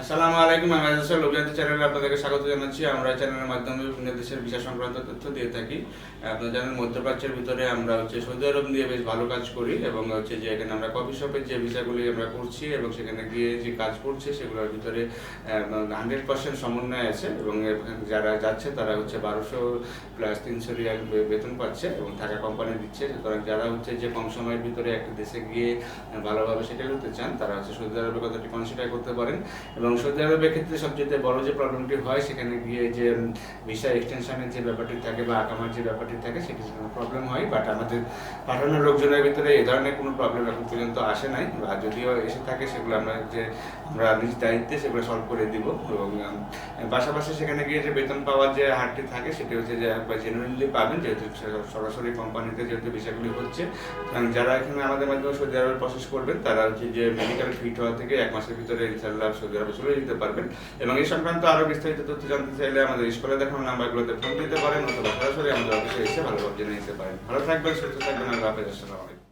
আসসালামু আলাইকুম, আমি আজাসর লোকজাতি চ্যানেলে আপনাদেরকে স্বাগত জানাচ্ছি। আমরা চ্যানেলের মাধ্যমে বিভিন্ন দেশের ভিসা সংক্রান্ত তথ্য দিয়ে থাকি। আপনারা জানেন, মধ্যপ্রাচ্যের ভিতরে আমরা হচ্ছে সৌদি আরব নিয়ে বেশ ভালো কাজ করি এবং হচ্ছে যে এখানে আমরা কফি শপের যে ভিসাগুলি আমরা করছি এবং সেখানে গিয়ে যে কাজ করছে, সেগুলোর ভিতরে হান্ড্রেড পার্সেন্ট সমন্বয় আছে এবং যারা যাচ্ছে তারা হচ্ছে বারোশো প্লাস তিনশো রিয়াল বেতন পাচ্ছে এবং থাকা কোম্পানি দিচ্ছে। সুতরাং যারা হচ্ছে যে কম সময়ের ভিতরে একটা দেশে গিয়ে ভালোভাবে সেটেল হতে চান, তারা হচ্ছে সৌদি আরবের কথাটি কনসিডার করতে পারেন এবং সৌদি আরবের ক্ষেত্রে সবচেয়ে বড় যে প্রবলেমটি হয়, সেখানে গিয়ে যে ভিসা এক্সটেনশনের যে ব্যাপারটি থাকে বা আকামার যে ব্যাপারটি থাকে, সেটি প্রবলেম হয় বাট আমাদের পাঠানোর লোকজনের ভিতরে এ ধরনের কোনো প্রবলেম এখন পর্যন্ত আসে নাই। বা যদিও এসে থাকে, সেগুলো আমরা যে আমরা নিজ দায়িত্বে সেগুলো সলভ করে দিব। এবং পাশাপাশি সেখানে গিয়ে যে বেতন পাওয়ার যে হারটি থাকে, সেটি হচ্ছে যে জেনুইনলি পাবেন, যেহেতু সরাসরি কোম্পানিতে যেহেতু বিষয়গুলি হচ্ছে। যারা এখানে আমাদের মাধ্যমে সৌদি আরবে প্রসেস করবেন, তারা হচ্ছে যে মেডিকেল ফিট হওয়া থেকে এক মাসের ভিতরে ইনশাল্লাহ সৌদি আরবে চলে দিতে পারবেন। এবং এই সংক্রান্ত আরও বিস্তারিত তথ্য জানতে চাইলে আমাদের স্কুলে দেখানো নাম্বারগুলোতে ফোন দিতে পারেন অথবা সরাসরি আমাদের অফিসে এসে ভালোভাবে জেনে নিতে পারেন। ভালো থাকবেন, সুস্থ থাকবেন, আল্লাহ হাফেজ, আসসালামু আলাইকুম।